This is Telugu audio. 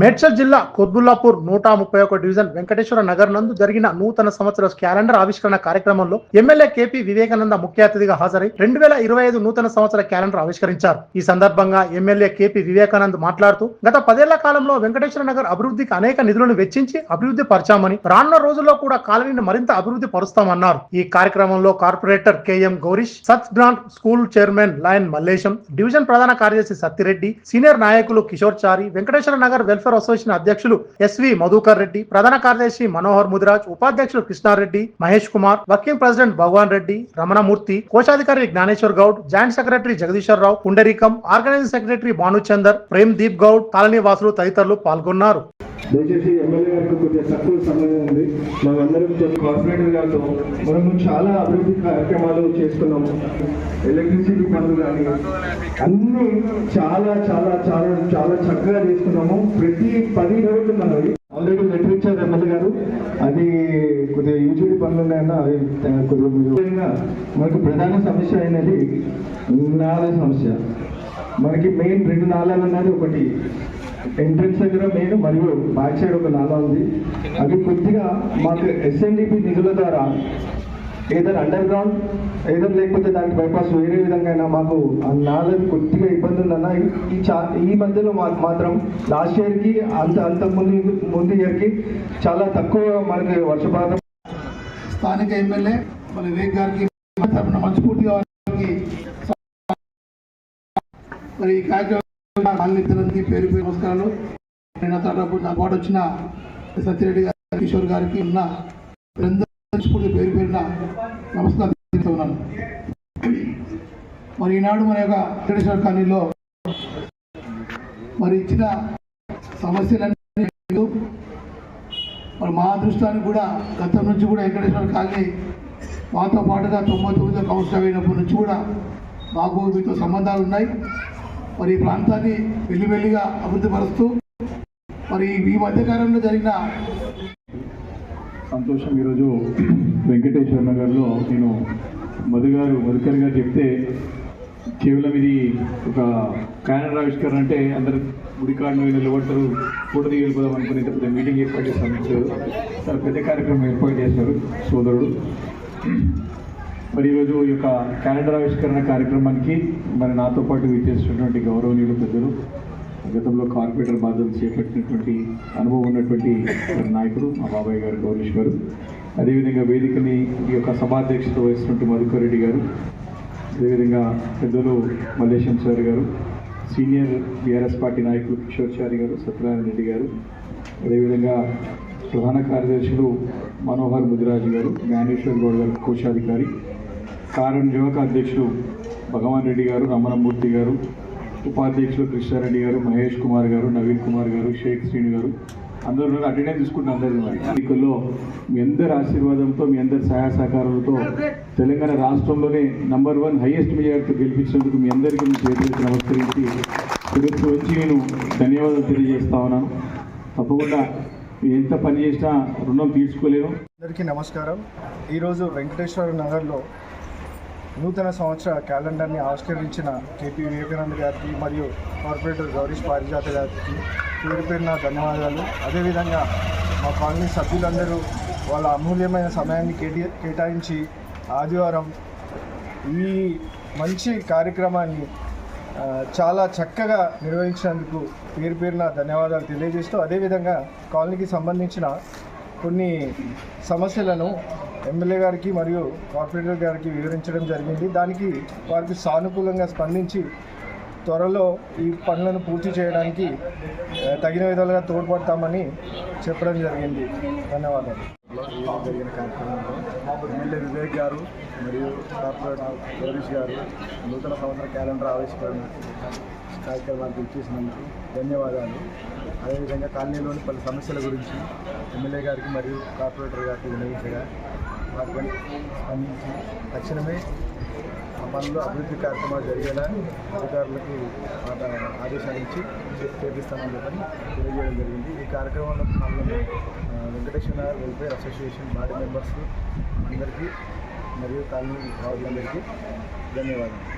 మేడ్చల్ జిల్లా కొద్బుల్లాపూర్ నూట ముప్పై ఒక డివిజన్ వెంకటేశ్వర నగర్ నందు జరిగిన నూతన సంవత్సర క్యాలెండర్ ఆవిష్కరణ కార్యక్రమంలో ఎమ్మెల్యే కేపీ వివేకానంద ముఖ్య అతిథిగా హాజరై రెండు వేల ఇరవై ఐదు నూతన సంవత్సర క్యాలెండర్ ఆవిష్కరించారు. ఈ సందర్భంగా ఎమ్మెల్యే కేపీ వివేకానంద్ మాట్లాడుతూ గత పదేళ్ళ కాలంలో వెంకటేశ్వర నగర్ అభివృద్ధికి అనేక నిధులను వెచ్చించి అభివృద్ధి పరిచామని రానున్న రోజుల్లో కూడా కాలనీని మరింత అభివృద్ధి పరుస్తామన్నారు. ఈ కార్యక్రమంలో కార్పొరేటర్ కెఎం గౌరీష్ సత్ grant school chairman lion Mallesham division ప్రధాన కార్యదర్శి సత్తిరెడ్డి సీనియర్ నాయకులు కిషోర్ చారి వెంకటేశ్వర నగర్ వెల్ఫేర్ అసోసియేషన్ అధ్యక్షులు ఎస్వి మధుకర్ రెడ్డి ప్రధాన కార్యదర్శి మనోహర్ ముదిరాజ్ ఉపాధ్యక్షులు కృష్ణారెడ్డి మహేష్ కుమార్ వర్కింగ్ ప్రెసిడెంట్ భగవాన్ రెడ్డి రమణమూర్తి కోశాధికారి Gyaneshwar Goud joint secretary Jagadishwar Rao Pundarikam organising secretary Bhanuchander Prem Deep Goud colony వాసులు తదితరులు పాల్గొన్నారు. దయచేసి ఎమ్మెల్యే గారికి కొద్దిగా తక్కువ సమయం ఉంది. మేమందరం చెప్పి కార్పొరేటర్ గారితో మనము చాలా అభివృద్ధి కార్యక్రమాలు చేస్తున్నాము ఎలక్ట్రిసిటీ పనులు కానీ అన్ని చాలా చాలా చాలా చాలా చక్కగా చేస్తున్నాము. ప్రతి పది రోజులు మనవి ఆల్రెడీ లెటర్ ఇచ్చారు ఎమ్మెల్యే గారు. అది కొద్దిగా యూజీడీ పనులు ఉన్నాయన్న అవి కొద్దిగా మీరు మనకు ప్రధాన సమస్య అయినది నాలుగు సమస్య మనకి మెయిన్ రెండు నాళాలు ఉన్నది ఒకటి. ఎంట్రన్స్ దగ్గర మెయిన్ మరియు బ్యాక్ సైడ్ ఒక నాలా ఉంది. అది కొద్దిగా మాకు ఎస్ఎన్డిపి నిధుల ద్వారా ఏదైనా అండర్ గ్రౌండ్ ఏదైనా లేకపోతే దానికి బైపాస్ వేరే విధంగా అయినా మాకు ఆ నాలది కొద్దిగా ఇబ్బంది ఉందన్న. ఈ చా ఈ మధ్యలో మా మాత్రం లాస్ట్ ఇయర్కి అంత అంత ముందు ముందు ఇయర్కి చాలా తక్కువ మనకి వర్షపాతం. స్థానిక ఎమ్మెల్యే మన వివేక్ గారికి మనస్ఫూర్తిగా మరి ఈ కార్యక్రమం అన్నిద్దరికి పేరు పేరు నమస్కారాలు. నేను తరపు నా పాటు వచ్చిన సత్యరెడ్డి గారి కిషోర్ గారికి ఉన్న వీరందరికీ పేరు పేరున నమస్కారం మరి ఈనాడు మన యొక్క వెంకటేశ్వర కాలనీలో మరి ఇచ్చిన సమస్యలన్నీ మరి మా అదృష్టానికి కూడా గతం నుంచి కూడా వెంకటేశ్వర కాలనీ మాతో పాటుగా తొంభై తొమ్మిదో కౌన్సిలర్ అయినప్పటి నుంచి కూడా మాకు మీతో సంబంధాలు ఉన్నాయి. మరి ఈ ప్రాంతాన్ని వెల్లివెల్లిగా అభివృద్ధి పరుస్తూ మరి ఈ మధ్యకాలంలో జరిగిన సంతోషం ఈరోజు వెంకటేశ్వర నగర్లో నేను మధు గారు మధుకర్ గారు చెప్తే కేవలం ఇది ఒక క్యాలెండర్ ఆవిష్కరణ అంటే అందరు గుడి నిలబడతారు ఫోటో దిగి వెళ్ళిపోదాం అనుకుని ఇంత పెద్ద మీటింగ్ ఏర్పాటు చేస్తాను చాలా పెద్ద కార్యక్రమం ఏర్పాటు చేశారు సోదరుడు. మరి ఈరోజు ఈ యొక్క క్యాలెండర్ ఆవిష్కరణ కార్యక్రమానికి మరి నాతో పాటు విచ్చేసినటువంటి గౌరవనీయులు పెద్దలు గతంలో కార్పొరేటర్ బాధ్యతలు చేపట్టినటువంటి అనుభవం ఉన్నటువంటి నాయకుడు మా బాబాయ్ గారు గౌరీష్ గారు. అదేవిధంగా వేదికని ఈ యొక్క సభాధ్యక్షత వహిస్తున్నట్టు మధుకర్ రెడ్డి గారు అదేవిధంగా పెద్దలు మల్లేశం సార్ గారు సీనియర్ బీఆర్ఎస్ పార్టీ నాయకులు కిషోర్చారి గారు సత్యనారాయణ రెడ్డి గారు అదేవిధంగా ప్రధాన కార్యదర్శులు మనోహర్ ముదిరాజు గారు జ్ఞానేశ్వర్ గౌడ్ గారు కోశాధికారి కారణ్ యువక అధ్యక్షులు భగవాన్ రెడ్డి గారు రమణమూర్తి గారు ఉపాధ్యక్షులు కృష్ణారెడ్డి గారు మహేష్ కుమార్ గారు నవీన్ కుమార్ గారు షేక్ శ్రీను గారు. అందరూ అటెండెన్స్ తీసుకుంటున్న అందరూ మరి. ఎన్నికల్లో మీ అందరి ఆశీర్వాదంతో మీ అందరి సహాయ సహకారాలతో తెలంగాణ రాష్ట్రంలోనే నంబర్ వన్ హైయెస్ట్ మెజార్టీతో గెలిపించినందుకు మీ అందరికీ మీ చేతులకి నమస్కరించి తిరుగుతూ వచ్చి నేను ధన్యవాదాలు తెలియజేస్తా ఉన్నాను. తప్పకుండా ఎంత పని చేసినా రుణం తీర్చుకోలేను. అందరికీ నమస్కారం. ఈరోజు వెంకటేశ్వర నగర్లో నూతన సంవత్సర క్యాలెండర్ని ఆవిష్కరించిన కేపీ వివేకానంద గారికి మరియు కార్పొరేటర్ గౌరీష్ పారిజాత గారికి పేరు పేరున ధన్యవాదాలు. అదేవిధంగా మా కాలనీ సభ్యులందరూ వాళ్ళ అమూల్యమైన సమయాన్ని కేటీ కేటాయించి ఆదివారం ఈ మంచి కార్యక్రమాన్ని చాలా చక్కగా నిర్వహించినందుకు పేరు పేరున ధన్యవాదాలు తెలియజేస్తూ అదేవిధంగా కాలనీకి సంబంధించిన కొన్ని సమస్యలను ఎమ్మెల్యే గారికి మరియు కార్పొరేటర్ గారికి వివరించడం జరిగింది. దానికి వారికి సానుకూలంగా స్పందించి త్వరలో ఈ పనులను పూర్తి చేయడానికి తగిన విధాలుగా తోడ్పడతామని చెప్పడం జరిగింది. ధన్యవాదాలు. ఈరోజు జరిగిన కార్యక్రమంలో ఎమ్మెల్యే వివేక్ గారు మరియు కార్పొరేటర్ గౌరీష్ గారు నూతన సంవత్సర క్యాలెండర్ ఆవిష్కరణ కార్యక్రమానికి ఇచ్చేసినందుకు ధన్యవాదాలు. అదేవిధంగా కాలనీలోని పలు సమస్యల గురించి ఎమ్మెల్యే గారికి మరియు కార్పొరేటర్ గారికి వినియోగించగా వాటిపై స్పందించి తక్షణమే ఆ పనులు అభివృద్ధి కార్యక్రమాలు జరిగేలా అధికారులకు ఆదేశాలు ఇచ్చి చేపిస్తామని చెప్పని తెలియజేయడం జరిగింది. ఈ కార్యక్రమంలో పాల్గొన్న Venkateswara Venkateswara welfare association body members అందరికీ మరియు కాలనీ వాళ్ళందరికీ ధన్యవాదాలు.